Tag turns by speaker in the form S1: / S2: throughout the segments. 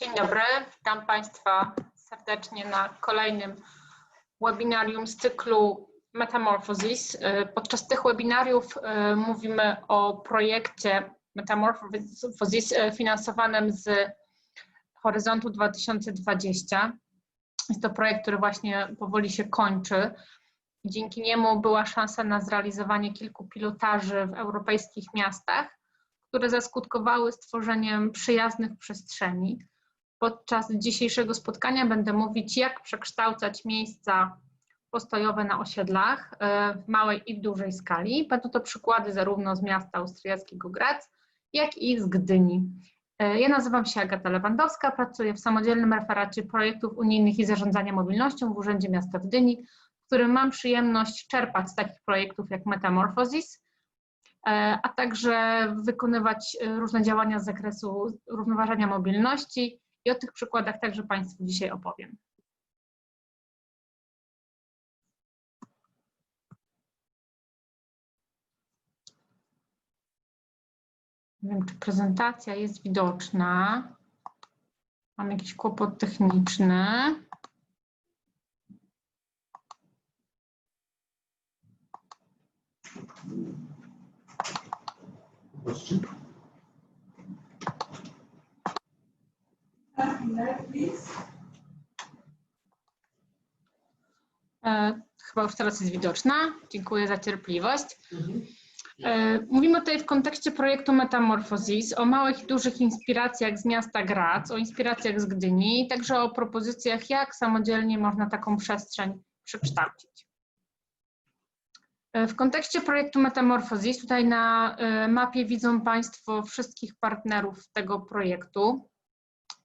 S1: Dzień dobry, witam Państwa serdecznie na kolejnym webinarium z cyklu Metamorphosis. Podczas tych webinariów e, mówimy o projekcie Metamorphosis e, finansowanym z Horyzontu 2020. Jest to projekt, który właśnie powoli się kończy. Dzięki niemu była szansa na zrealizowanie kilku pilotaży w europejskich miastach, które zaskutkowały stworzeniem przyjaznych przestrzeni. Podczas dzisiejszego spotkania będę mówić, jak przekształcać miejsca postojowe na osiedlach e, w małej i w dużej skali. Będą to przykłady zarówno z miasta austriackiego Graz, jak i z Gdyni. E, ja nazywam się Agata Lewandowska, pracuję w samodzielnym referacie projektów unijnych i zarządzania mobilnością w Urzędzie Miasta Gdyni, w którym mam przyjemność czerpać z takich projektów jak Metamorphosis, e, a także wykonywać różne działania z zakresu równoważenia mobilności i o tych przykładach także Państwu dzisiaj opowiem. Nie wiem, czy prezentacja jest widoczna. Mam jakiś kłopot techniczny. E, chyba już teraz jest widoczna. Dziękuję za cierpliwość. E, mówimy tutaj w kontekście projektu Metamorphosis o małych i dużych inspiracjach z miasta Graz, o inspiracjach z Gdyni, także o propozycjach, jak samodzielnie można taką przestrzeń przekształcić. E, w kontekście projektu Metamorphosis, tutaj na mapie widzą Państwo wszystkich partnerów tego projektu.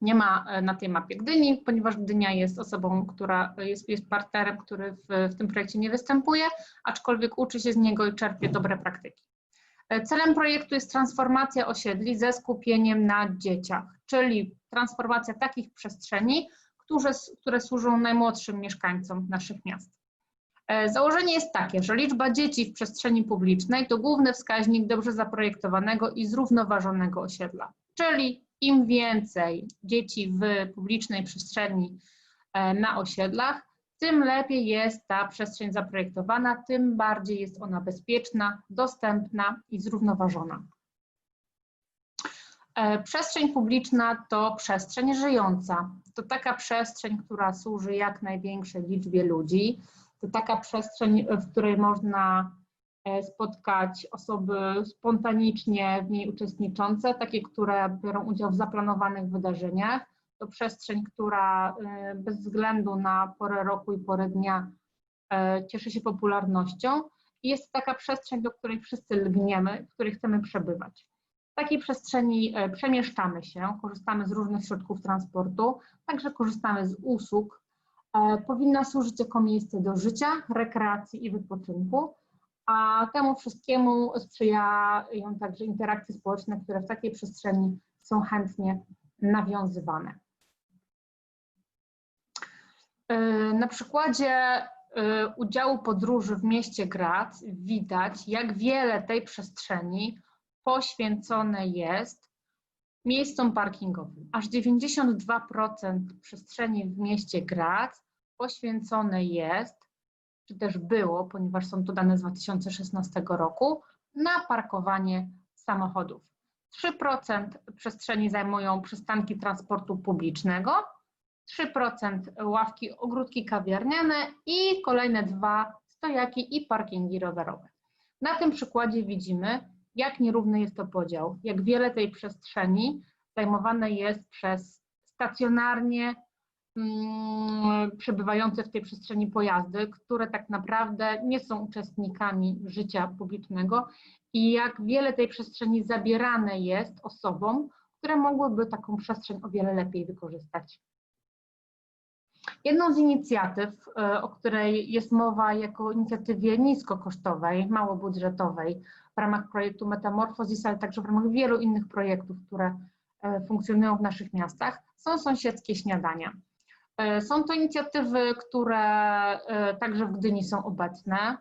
S1: Nie ma e, na tej mapie Gdyni, ponieważ Gdynia jest osobą, która jest, jest partnerem, który w, w tym projekcie nie występuje, aczkolwiek uczy się z niego i czerpie dobre praktyki. E, celem projektu jest transformacja osiedli ze skupieniem na dzieciach, czyli transformacja takich przestrzeni, które, które służą najmłodszym mieszkańcom naszych miast. E, założenie jest takie, że liczba dzieci w przestrzeni publicznej to główny wskaźnik dobrze zaprojektowanego i zrównoważonego osiedla, czyli im więcej dzieci w publicznej przestrzeni e, na osiedlach, tym lepiej jest ta przestrzeń zaprojektowana, tym bardziej jest ona bezpieczna, dostępna i zrównoważona. E, przestrzeń publiczna to przestrzeń żyjąca. To taka przestrzeń, która służy jak największej liczbie ludzi. To taka przestrzeń, w której można spotkać osoby spontanicznie w niej uczestniczące, takie, które biorą udział w zaplanowanych wydarzeniach. To przestrzeń, która e, bez względu na porę roku i porę dnia e, cieszy się popularnością i jest taka przestrzeń, do której wszyscy lgniemy, w której chcemy przebywać. W takiej przestrzeni przemieszczamy się, korzystamy z różnych środków transportu, także korzystamy z usług. Powinna służyć jako miejsce do życia, rekreacji i wypoczynku a temu wszystkiemu sprzyjają także interakcje społeczne, które w takiej przestrzeni są chętnie nawiązywane. E, na przykładzie e, udziału podróży w mieście Graz widać, jak wiele tej przestrzeni poświęcone jest miejscom parkingowym. Aż 92% przestrzeni w mieście Graz poświęcone jest czy też było, ponieważ są to dane z 2016 roku, na parkowanie samochodów. 3% przestrzeni zajmują przystanki transportu publicznego, 3% ławki, ogródki kawiarniane i kolejne dwa stojaki i parkingi rowerowe. Na tym przykładzie widzimy, jak nierówny jest to podział, jak wiele tej przestrzeni zajmowane jest przez stacjonarnie przebywające w tej przestrzeni pojazdy, które tak naprawdę nie są uczestnikami życia publicznego i jak wiele tej przestrzeni zabierane jest osobom, które mogłyby taką przestrzeń o wiele lepiej wykorzystać. Jedną z inicjatyw, e, o której jest mowa jako inicjatywie niskokosztowej, małobudżetowej w ramach projektu Metamorphosis, ale także w ramach wielu innych projektów, które e, funkcjonują w naszych miastach, są sąsiedzkie śniadania. E, są to inicjatywy, które e, także w Gdyni są obecne.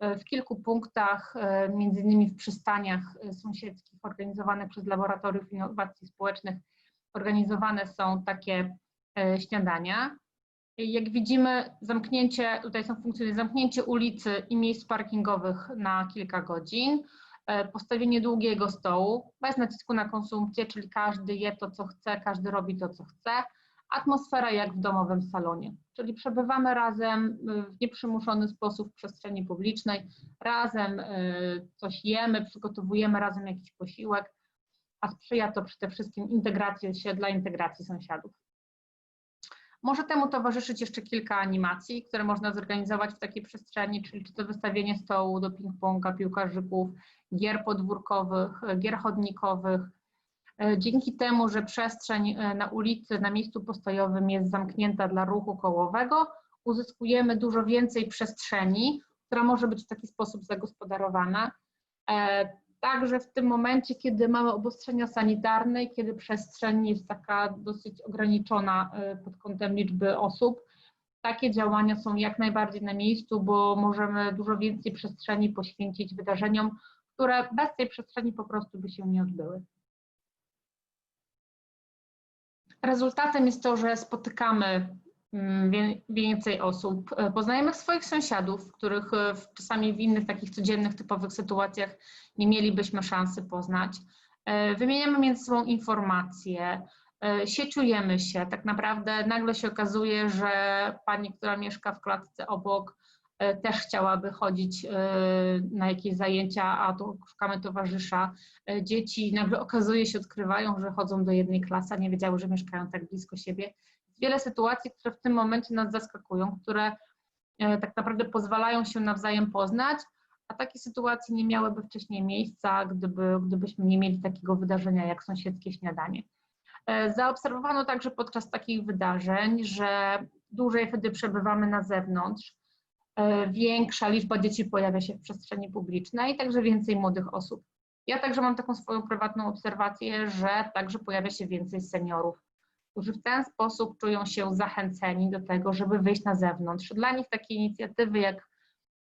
S1: E, w kilku punktach, między innymi w przystaniach sąsiedzkich organizowanych przez Laboratorium Innowacji Społecznych organizowane są takie śniadania. Jak widzimy, zamknięcie, tutaj są funkcje zamknięcie ulicy i miejsc parkingowych na kilka godzin, postawienie długiego stołu, bez nacisku na konsumpcję, czyli każdy je to, co chce, każdy robi to, co chce. Atmosfera jak w domowym salonie, czyli przebywamy razem y, w nieprzymuszony sposób w przestrzeni publicznej, razem y, coś jemy, przygotowujemy razem jakiś posiłek, a sprzyja to przede wszystkim integracji osiedla, integracji sąsiadów. Może temu towarzyszyć jeszcze kilka animacji, które można zorganizować w takiej przestrzeni, czyli czy to wystawienie stołu do ping-ponga, piłkarzyków, gier podwórkowych, gier chodnikowych. E, Dzięki temu, że przestrzeń e, na ulicy, na miejscu postojowym jest zamknięta dla ruchu kołowego, uzyskujemy dużo więcej przestrzeni, która może być w taki sposób zagospodarowana. E, Także w tym momencie, kiedy mamy obostrzenia sanitarne i kiedy przestrzeń jest taka dosyć ograniczona pod kątem liczby osób, takie działania są jak najbardziej na miejscu, bo możemy dużo więcej przestrzeni poświęcić wydarzeniom, które bez tej przestrzeni po prostu by się nie odbyły. Rezultatem jest to, że spotykamy mm, więcej osób, e, poznajemy swoich sąsiadów, których e, czasami w innych takich codziennych, typowych sytuacjach nie mielibyśmy szansy poznać. E, Wymieniamy między sobą informacje, sieciujemy się. Tak naprawdę nagle się okazuje, że pani, która mieszka w klatce obok, też chciałaby chodzić e, na jakieś zajęcia, a tu szukamy towarzysza. E, Dzieci nagle okazuje się, odkrywają, że chodzą do jednej klasy, a nie wiedziały, że mieszkają tak blisko siebie. Wiele sytuacji, które w tym momencie nas zaskakują, które e, tak naprawdę pozwalają się nawzajem poznać, a takie sytuacje nie miałyby wcześniej miejsca, gdyby, gdybyśmy nie mieli takiego wydarzenia jak sąsiedzkie śniadanie. E, Zaobserwowano także podczas takich wydarzeń, że dłużej wtedy przebywamy na zewnątrz, e, większa liczba dzieci pojawia się w przestrzeni publicznej, także więcej młodych osób. Ja także mam taką swoją prywatną obserwację, że także pojawia się więcej seniorów, którzy w ten sposób czują się zachęceni do tego, żeby wyjść na zewnątrz. Dla nich takie inicjatywy jak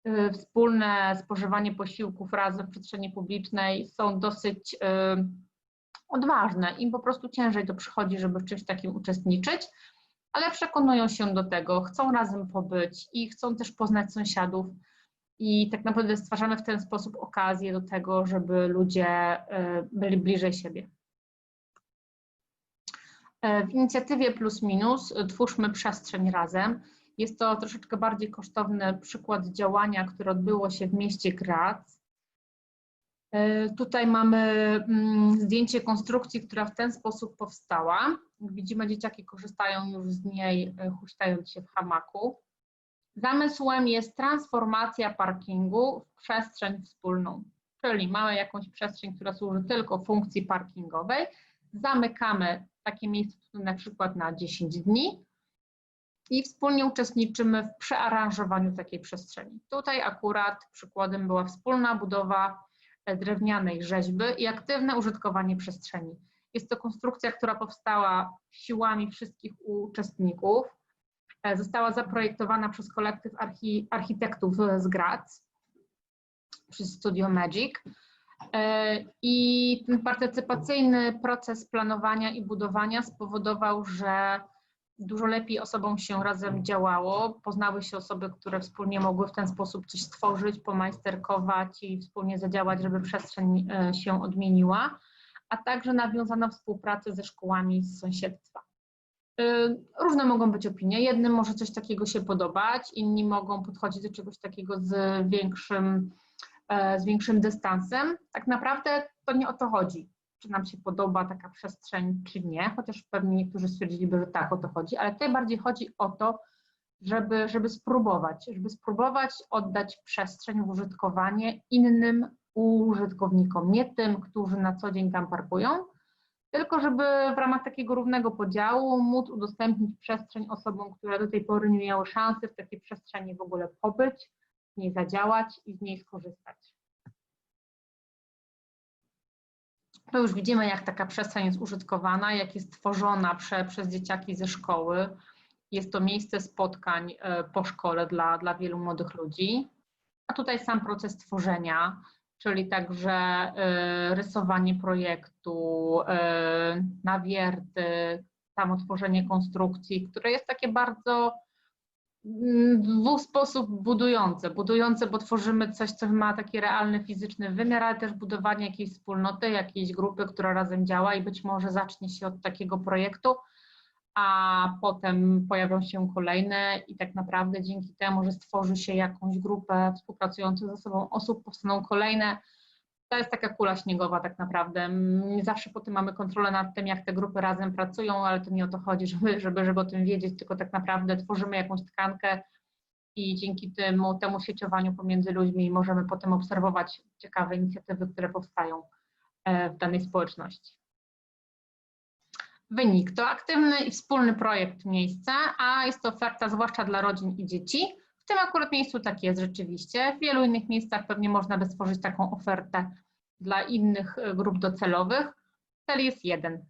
S1: y, wspólne spożywanie posiłków razem w przestrzeni publicznej są dosyć y, odważne. Im po prostu ciężej to przychodzi, żeby w czymś takim uczestniczyć, ale przekonują się do tego, chcą razem pobyć i chcą też poznać sąsiadów. I tak naprawdę stwarzamy w ten sposób okazję do tego, żeby ludzie y, byli bliżej siebie. E, W inicjatywie Plus Minus Twórzmy Przestrzeń Razem jest to troszeczkę bardziej kosztowny przykład działania, które odbyło się w mieście Graz. E, Tutaj mamy mm, zdjęcie konstrukcji, która w ten sposób powstała. Widzimy, dzieciaki korzystają już z niej, e, huśtając się w hamaku. Zamysłem jest transformacja parkingu w przestrzeń wspólną, czyli mamy jakąś przestrzeń, która służy tylko funkcji parkingowej, zamykamy takie miejsce na przykład na 10 dni i wspólnie uczestniczymy w przearanżowaniu takiej przestrzeni. Tutaj akurat przykładem była wspólna budowa drewnianej rzeźby i aktywne użytkowanie przestrzeni. Jest to konstrukcja, która powstała siłami wszystkich uczestników. E, Została zaprojektowana przez kolektyw archi, architektów z Graz, przez Studio Magic. E, I ten partycypacyjny proces planowania i budowania spowodował, że dużo lepiej osobom się razem działało. Poznały się osoby, które wspólnie mogły w ten sposób coś stworzyć, pomajsterkować i wspólnie zadziałać, żeby przestrzeń e, się odmieniła, a także nawiązano współpracę ze szkołami z sąsiedztwa. Y, Różne mogą być opinie. Jednym może coś takiego się podobać, inni mogą podchodzić do czegoś takiego z większym, e, z większym dystansem. Tak naprawdę to nie o to chodzi, czy nam się podoba taka przestrzeń, czy nie, chociaż pewnie niektórzy stwierdziliby, że tak o to chodzi, ale tutaj bardziej chodzi o to, żeby, żeby spróbować, żeby spróbować oddać przestrzeń w użytkowanie innym użytkownikom, nie tym, którzy na co dzień tam parkują, tylko żeby w ramach takiego równego podziału móc udostępnić przestrzeń osobom, które do tej pory nie miały szansy w takiej przestrzeni w ogóle pobyć, w niej zadziałać i z niej skorzystać. To już widzimy, jak taka przestrzeń jest użytkowana, jak jest tworzona prze, przez dzieciaki ze szkoły. Jest to miejsce spotkań e, po szkole dla, dla wielu młodych ludzi. A tutaj sam proces tworzenia, czyli także y, rysowanie projektu, y, nawierty, samo tworzenie konstrukcji, które jest takie bardzo w dwóch sposób budujące. Budujące, bo tworzymy coś, co ma taki realny, fizyczny wymiar, ale też budowanie jakiejś wspólnoty, jakiejś grupy, która razem działa i być może zacznie się od takiego projektu, a potem pojawią się kolejne i tak naprawdę dzięki temu, że stworzy się jakąś grupę współpracujących ze sobą osób, powstaną kolejne. To jest taka kula śniegowa tak naprawdę. Nie zawsze potem mamy kontrolę nad tym, jak te grupy razem pracują, ale to nie o to chodzi, żeby, żeby, żeby o tym wiedzieć, tylko tak naprawdę tworzymy jakąś tkankę i dzięki temu, temu sieciowaniu pomiędzy ludźmi możemy potem obserwować ciekawe inicjatywy, które powstają e, w danej społeczności. Wynik to aktywny i wspólny projekt miejsca, a jest to oferta zwłaszcza dla rodzin i dzieci. W tym akurat miejscu tak jest rzeczywiście. W wielu innych miejscach pewnie można by stworzyć taką ofertę dla innych e, grup docelowych. Cel jest jeden.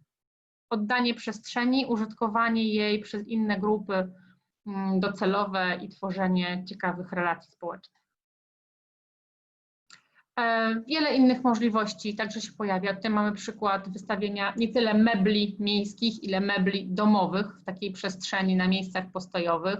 S1: Oddanie przestrzeni, użytkowanie jej przez inne grupy mm, docelowe i tworzenie ciekawych relacji społecznych. E, wiele innych możliwości także się pojawia. Tutaj mamy przykład wystawienia nie tyle mebli miejskich, ile mebli domowych w takiej przestrzeni na miejscach postojowych.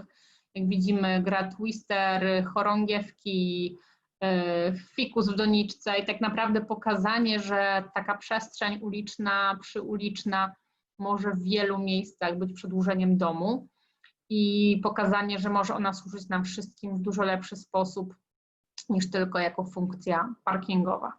S1: Jak widzimy, gra twister, chorągiewki, e, fikus w doniczce i tak naprawdę pokazanie, że taka przestrzeń uliczna, przyuliczna może w wielu miejscach być przedłużeniem domu i pokazanie, że może ona służyć nam wszystkim w dużo lepszy sposób niż tylko jako funkcja parkingowa.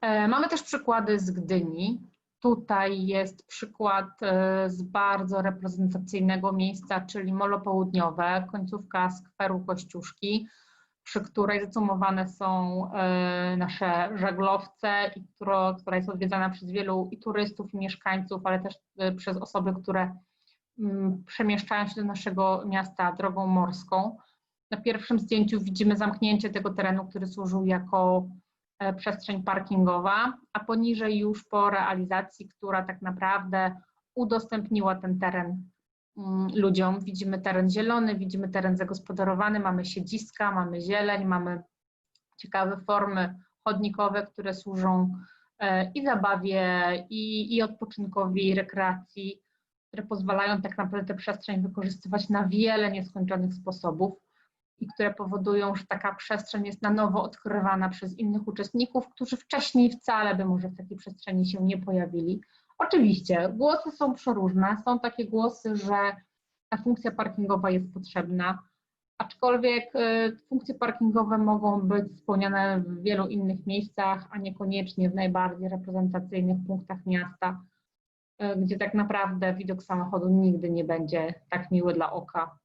S1: E, mamy też przykłady z Gdyni. Tutaj jest przykład e, z bardzo reprezentacyjnego miejsca, czyli Molo Południowe, końcówka skweru Kościuszki, przy której zacumowane są e, nasze żaglowce, i która, która jest odwiedzana przez wielu i turystów, i mieszkańców, ale też przez osoby, które mm, przemieszczają się do naszego miasta drogą morską. Na pierwszym zdjęciu widzimy zamknięcie tego terenu, który służył jako przestrzeń parkingowa, a poniżej już po realizacji, która tak naprawdę udostępniła ten teren mm, ludziom. Widzimy teren zielony, widzimy teren zagospodarowany, mamy siedziska, mamy zieleń, mamy ciekawe formy chodnikowe, które służą e, i zabawie, i, i odpoczynkowi, i rekreacji, które pozwalają tak naprawdę tę przestrzeń wykorzystywać na wiele nieskończonych sposobów i które powodują, że taka przestrzeń jest na nowo odkrywana przez innych uczestników, którzy wcześniej wcale by może w takiej przestrzeni się nie pojawili. Oczywiście głosy są przeróżne, są takie głosy, że ta funkcja parkingowa jest potrzebna, aczkolwiek y, funkcje parkingowe mogą być spełniane w wielu innych miejscach, a niekoniecznie w najbardziej reprezentacyjnych punktach miasta, y, gdzie tak naprawdę widok samochodu nigdy nie będzie tak miły dla oka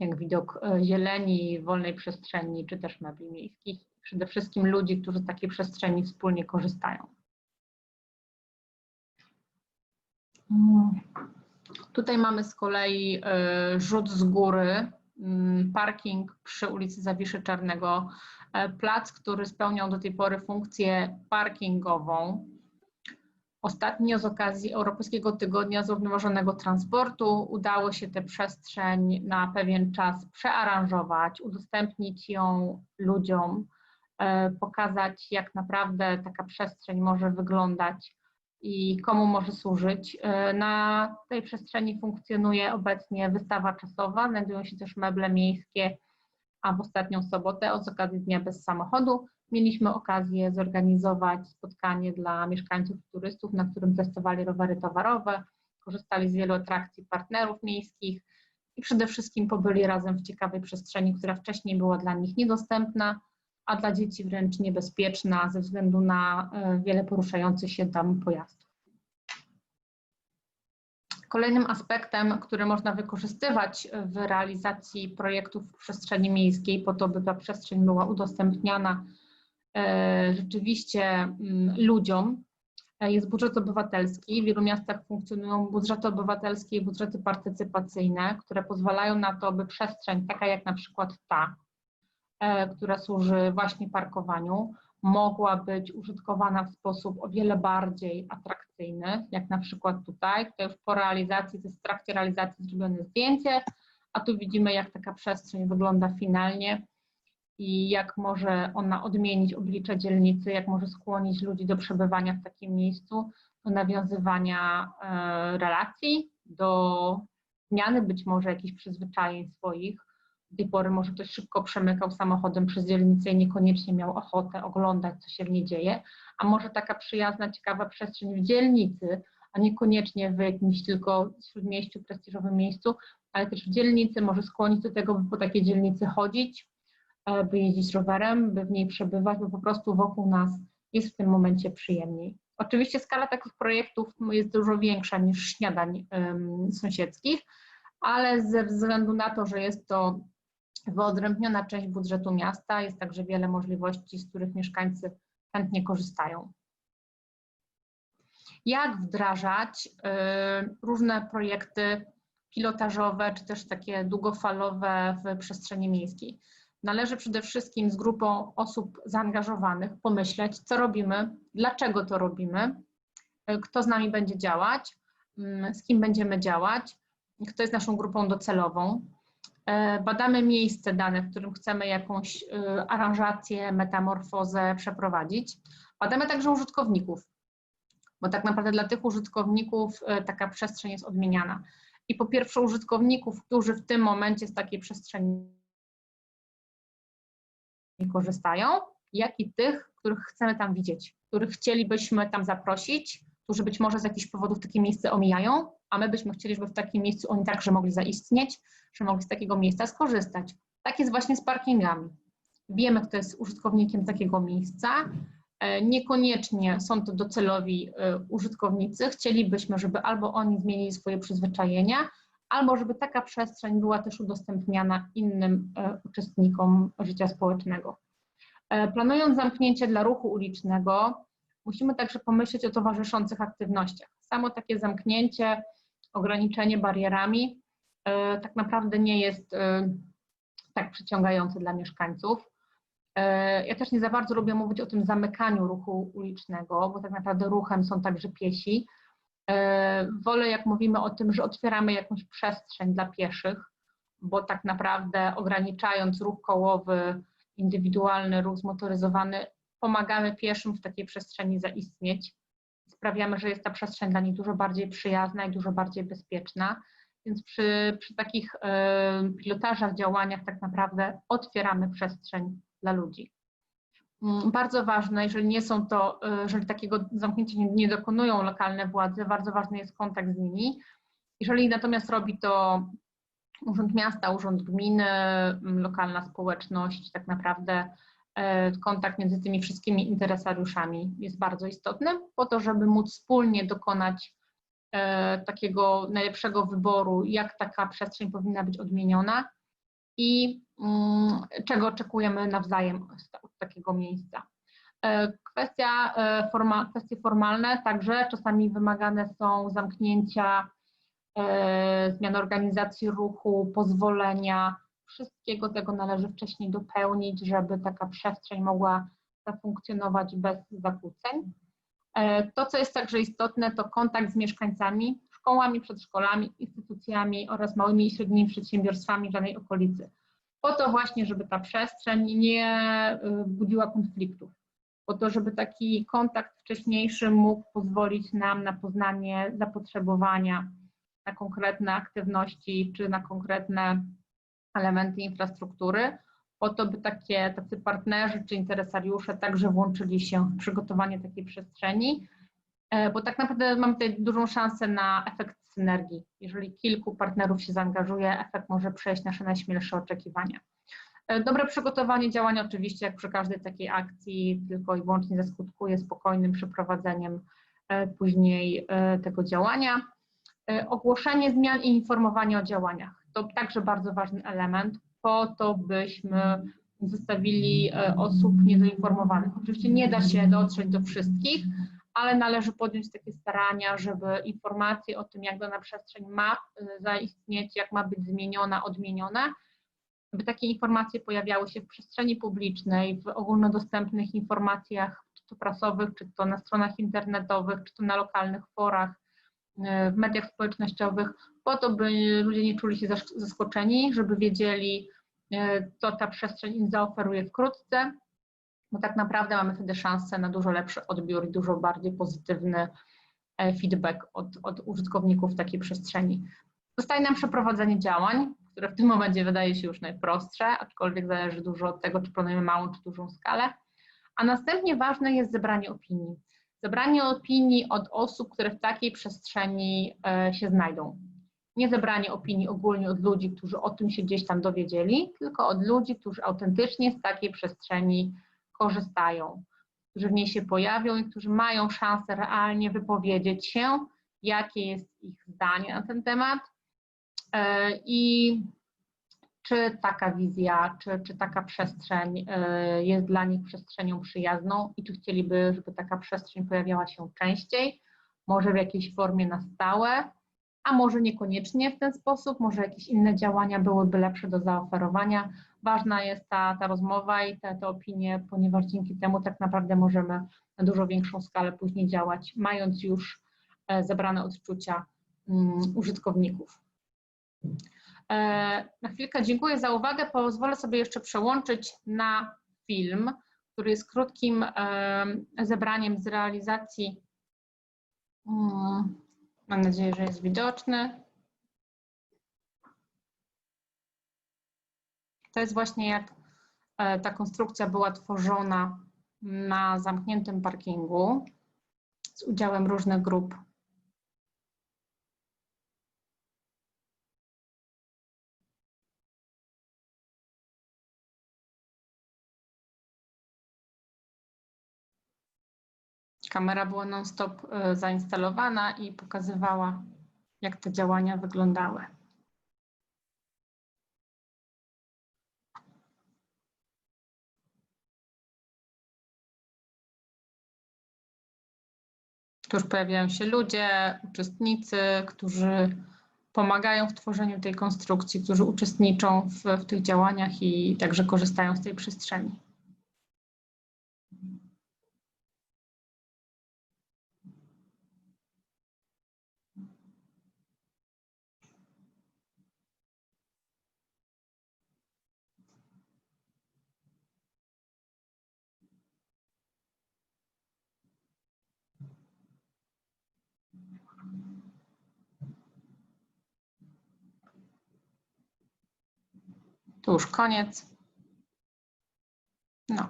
S1: jak widok e, zieleni, wolnej przestrzeni, czy też mebli miejskich. Przede wszystkim ludzi, którzy z takiej przestrzeni wspólnie korzystają. Mm. Tutaj mamy z kolei e, rzut z góry, mm, parking przy ulicy Zawiszy Czarnego, e, plac, który spełniał do tej pory funkcję parkingową. Ostatnio z okazji Europejskiego Tygodnia Zrównoważonego Transportu udało się tę przestrzeń na pewien czas przearanżować, udostępnić ją ludziom, e, pokazać jak naprawdę taka przestrzeń może wyglądać i komu może służyć. E, na tej przestrzeni funkcjonuje obecnie wystawa czasowa, znajdują się też meble miejskie, a w ostatnią sobotę z okazji Dnia Bez Samochodu Mieliśmy okazję zorganizować spotkanie dla mieszkańców i turystów, na którym testowali rowery towarowe, korzystali z wielu atrakcji partnerów miejskich i przede wszystkim pobyli razem w ciekawej przestrzeni, która wcześniej była dla nich niedostępna, a dla dzieci wręcz niebezpieczna ze względu na e, wiele poruszających się tam pojazdów. Kolejnym aspektem, który można wykorzystywać w realizacji projektów w przestrzeni miejskiej, po to, by ta przestrzeń była udostępniana rzeczywiście mm, ludziom e, jest budżet obywatelski. W wielu miastach funkcjonują budżety obywatelskie i budżety partycypacyjne, które pozwalają na to, by przestrzeń taka jak na przykład ta, e, która służy właśnie parkowaniu, mogła być użytkowana w sposób o wiele bardziej atrakcyjny, jak na przykład tutaj. To już po realizacji, to jest w trakcie realizacji zrobione zdjęcie, a tu widzimy, jak taka przestrzeń wygląda finalnie i jak może ona odmienić oblicze dzielnicy, jak może skłonić ludzi do przebywania w takim miejscu, do nawiązywania e, relacji, do zmiany być może jakichś przyzwyczajeń swoich. Do tej pory może ktoś szybko przemykał samochodem przez dzielnicę i niekoniecznie miał ochotę oglądać, co się w niej dzieje, a może taka przyjazna, ciekawa przestrzeń w dzielnicy, a niekoniecznie w jakimś tylko śródmieściu, prestiżowym miejscu, ale też w dzielnicy może skłonić do tego, by po takiej dzielnicy chodzić, by jeździć rowerem, by w niej przebywać, bo po prostu wokół nas jest w tym momencie przyjemniej. Oczywiście skala takich projektów jest dużo większa niż śniadań um, sąsiedzkich, ale ze względu na to, że jest to wyodrębniona część budżetu miasta, jest także wiele możliwości, z których mieszkańcy chętnie korzystają. Jak wdrażać y, różne projekty pilotażowe, czy też takie długofalowe w przestrzeni miejskiej? Należy przede wszystkim z grupą osób zaangażowanych pomyśleć, co robimy, dlaczego to robimy, y, kto z nami będzie działać, y, z kim będziemy działać, kto jest naszą grupą docelową. Y, badamy miejsce dane, w którym chcemy jakąś aranżację, metamorfozę przeprowadzić. Badamy także użytkowników, bo tak naprawdę dla tych użytkowników taka przestrzeń jest odmieniana. I po pierwsze użytkowników, którzy w tym momencie z takiej przestrzeni korzystają, jak i tych, których chcemy tam widzieć, których chcielibyśmy tam zaprosić, którzy być może z jakichś powodów takie miejsce omijają, a my byśmy chcieli, żeby w takim miejscu oni także mogli zaistnieć, że mogli z takiego miejsca skorzystać. Tak jest właśnie z parkingami. Wiemy, kto jest użytkownikiem takiego miejsca. E, niekoniecznie są to docelowi e, użytkownicy. Chcielibyśmy, żeby albo oni zmienili swoje przyzwyczajenia, albo żeby taka przestrzeń była też udostępniana innym e, uczestnikom życia społecznego. E, planując zamknięcie dla ruchu ulicznego, musimy także pomyśleć o towarzyszących aktywnościach. Samo takie zamknięcie, ograniczenie barierami e, tak naprawdę nie jest tak przyciągające dla mieszkańców. Ja też nie za bardzo lubię mówić o tym zamykaniu ruchu ulicznego, bo tak naprawdę ruchem są także piesi, wolę, jak mówimy o tym, że otwieramy jakąś przestrzeń dla pieszych, bo tak naprawdę ograniczając ruch kołowy, indywidualny ruch zmotoryzowany, pomagamy pieszym w takiej przestrzeni zaistnieć. Sprawiamy, że jest ta przestrzeń dla nich dużo bardziej przyjazna i dużo bardziej bezpieczna. Więc przy, przy takich y, pilotażach, działaniach tak naprawdę otwieramy przestrzeń dla ludzi. Mm, bardzo ważne, jeżeli nie są to, y, jeżeli takiego zamknięcia nie, dokonują lokalne władze, bardzo ważny jest kontakt z nimi. Jeżeli natomiast robi to Urząd Miasta, Urząd Gminy, mm, lokalna społeczność, tak naprawdę y, kontakt między tymi wszystkimi interesariuszami jest bardzo istotny, po to, żeby móc wspólnie dokonać y, takiego najlepszego wyboru, jak taka przestrzeń powinna być odmieniona i mm, czego oczekujemy nawzajem od takiego miejsca. E, kwestia, e, forma, kwestie formalne także czasami wymagane są zamknięcia, e, zmiany organizacji ruchu, pozwolenia. Wszystkiego tego należy wcześniej dopełnić, żeby taka przestrzeń mogła zafunkcjonować bez zakłóceń. To, co jest także istotne, to kontakt z mieszkańcami, szkołami, przedszkolami, instytucjami oraz małymi i średnimi przedsiębiorstwami danej okolicy. Po to właśnie, żeby ta przestrzeń nie y, budziła konfliktów. Po to, żeby taki kontakt wcześniejszy mógł pozwolić nam na poznanie zapotrzebowania na konkretne aktywności czy na konkretne elementy infrastruktury, po to, by takie, tacy partnerzy czy interesariusze także włączyli się w przygotowanie takiej przestrzeni, bo tak naprawdę mamy tutaj dużą szansę na efekt synergii. Jeżeli kilku partnerów się zaangażuje, efekt może przejść nasze najśmielsze oczekiwania. E, dobre przygotowanie działania oczywiście, jak przy każdej takiej akcji, tylko i wyłącznie zaskutkuje spokojnym przeprowadzeniem e, później tego działania. Ogłoszenie zmian i informowanie o działaniach. To także bardzo ważny element po to, byśmy zostawili osób niedoinformowanych. Oczywiście nie da się dotrzeć do wszystkich, ale należy podjąć takie starania, żeby informacje o tym, jak dana przestrzeń ma y, zaistnieć, jak ma być zmieniona, odmieniona, by takie informacje pojawiały się w przestrzeni publicznej, w ogólnodostępnych informacjach, czy to prasowych, czy to na stronach internetowych, czy to na lokalnych forach, y, w mediach społecznościowych, po to, by ludzie nie czuli się zaskoczeni, żeby wiedzieli, e, to ta przestrzeń im zaoferuje wkrótce, bo tak naprawdę mamy wtedy szansę na dużo lepszy odbiór i dużo bardziej pozytywny e, feedback od, od użytkowników takiej przestrzeni. Zostaje nam przeprowadzenie działań, które w tym momencie wydaje się już najprostsze, aczkolwiek zależy dużo od tego, czy planujemy małą czy dużą skalę. A następnie ważne jest zebranie opinii. Zebranie opinii od osób, które w takiej przestrzeni e, się znajdą. Nie zebranie opinii ogólnie od ludzi, którzy o tym się gdzieś tam dowiedzieli, tylko od ludzi, którzy autentycznie z takiej przestrzeni korzystają, którzy w niej się pojawią i którzy mają szansę realnie wypowiedzieć się, jakie jest ich zdanie na ten temat. E, i czy taka wizja, czy, czy taka przestrzeń e, jest dla nich przestrzenią przyjazną i czy chcieliby, żeby taka przestrzeń pojawiała się częściej, może w jakiejś formie na stałe, a może niekoniecznie w ten sposób, może jakieś inne działania byłyby lepsze do zaoferowania. Ważna jest ta, ta rozmowa i te, te opinie, ponieważ dzięki temu tak naprawdę możemy na dużo większą skalę później działać, mając już e, zebrane odczucia um, użytkowników. E, na chwilkę dziękuję za uwagę. Pozwolę sobie jeszcze przełączyć na film, który jest krótkim zebraniem z realizacji. Mam nadzieję, że jest widoczny. To jest właśnie jak e, ta konstrukcja była tworzona na zamkniętym parkingu z udziałem różnych grup Kamera była non-stop e, zainstalowana i pokazywała, jak te działania wyglądały. Tu już pojawiają się ludzie, uczestnicy, którzy pomagają w tworzeniu tej konstrukcji, którzy uczestniczą w, w tych działaniach i także korzystają z tej przestrzeni. Tu już koniec. No.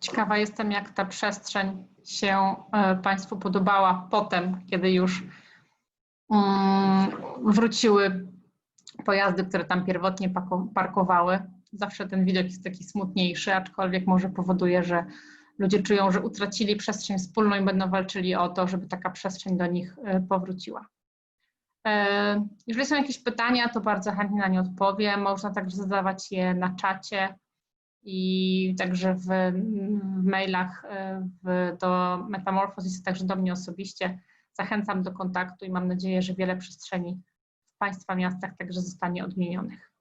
S1: Ciekawa jestem, jak ta przestrzeń się e, Państwu podobała potem, kiedy już mm, wróciły pojazdy, które tam pierwotnie parkowały zawsze ten widok jest taki smutniejszy, aczkolwiek może powoduje, że ludzie czują, że utracili przestrzeń wspólną i będą walczyli o to, żeby taka przestrzeń do nich e, powróciła. E, jeżeli są jakieś pytania, to bardzo chętnie na nie odpowiem. Można także zadawać je na czacie i także w, w mailach e, w, do Metamorphosis, także do mnie osobiście. Zachęcam do kontaktu i mam nadzieję, że wiele przestrzeni w Państwa miastach także zostanie odmienionych.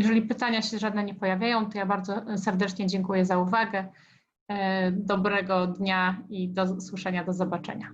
S1: Jeżeli pytania się żadne nie pojawiają, to ja bardzo serdecznie dziękuję za uwagę. E, dobrego dnia i do usłyszenia, do zobaczenia.